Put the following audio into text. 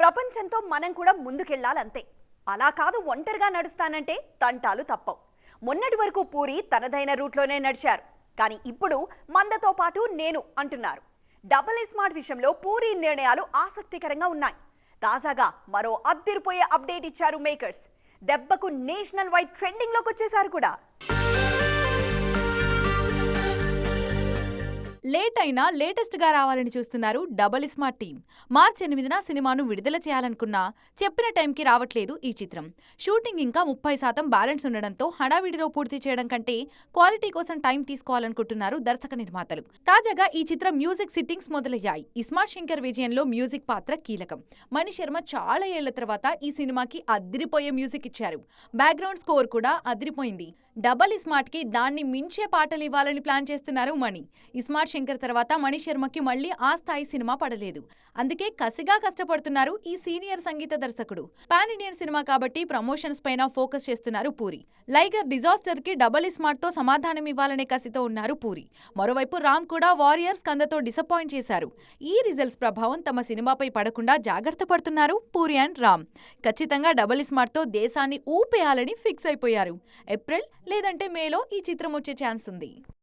ప్రపంచంతో మనం కూడా ముందుకెళ్ళాలంతే అలా కాదు ఒంటరిగా నడుస్తానంటే తంటాలు తప్పవు. మొన్నటి వరకు పూరి తనదైన రూట్లోనే నడిచారు. కానీ ఇప్పుడు మందతో పాటు నేను అంటున్నారు. డబుల్ స్మార్ట్ విషయంలో పూరి నిర్ణయాలు ఆసక్తికరంగా ఉన్నాయి. తాజాగా మరో అద్దిరిపోయే అప్డేట్ ఇచ్చారు మేకర్స్. దెబ్బకు నేషనల్ వైడ్ ట్రెండింగ్లోకి వచ్చేసారు కూడా. లేట్ అయినా లేటెస్ట్గా రావాలని చూస్తున్నారు డబల్ స్మార్ట్ టీం మార్చి ఎనిమిదిన సినిమాను విడుదల చేయాలనుకున్నా చెప్పిన టైంకి రావట్లేదు ఈ చిత్రం. షూటింగ్ ఇంకా ముప్పై శాతం బ్యాలెన్స్ ఉండడంతో హడావిడిలో పూర్తి చేయడం కంటే క్వాలిటీ కోసం టైం తీసుకోవాలనుకుంటున్నారు దర్శక నిర్మాతలు. తాజాగా ఈ చిత్రం మ్యూజిక్ సిట్టింగ్స్ మొదలయ్యాయి. ఇస్మార్ట్ శంకర్ విజయంలో మ్యూజిక్ పాత్ర కీలకం. మణి శర్మ చాలా ఏళ్ళ తర్వాత ఈ సినిమాకి అదిరిపోయే మ్యూజిక్ ఇచ్చారు. బ్యాక్గ్రౌండ్ స్కోర్ కూడా అదిరిపోయింది. డబల్ ఇస్మార్ట్కి దాన్ని మించే పాటలు ఇవ్వాలని ప్లాన్ చేస్తున్నారు మణి. ఇస్మార్ట్ శంకర్ తర్వాత మణి శర్మకి మళ్ళీ ఆ స్థాయి సినిమా పడలేదు. అందుకే కసిగా కష్టపడుతున్నారు ఈ సీనియర్ సంగీత దర్శకుడు. పాన్ ఇండియన్ సినిమా కాబట్టి ప్రమోషన్స్ పైన ఫోకస్ చేస్తున్నారు పూరి. లైగర్ డిజాస్టర్కి డబల్ ఇస్మార్ట్తో సమాధానం ఇవ్వాలనే కసితో ఉన్నారు పూరి. మరోవైపు రామ్ కూడా వారియర్స్ కందతో డిసప్పాయింట్ చేశారు. ఈ రిజల్ట్స్ ప్రభావం తమ సినిమాపై పడకుండా జాగ్రత్త పడుతున్నారు పూరి అండ్ రామ్. ఖచ్చితంగా డబల్ ఇస్మార్ట్తో దేశాన్ని ఊపేయాలని ఫిక్స్ అయిపోయారు. ఏప్రిల్ లేదంటే మేలో ఈ చిత్రం వచ్చే ఛాన్స్ ఉంది.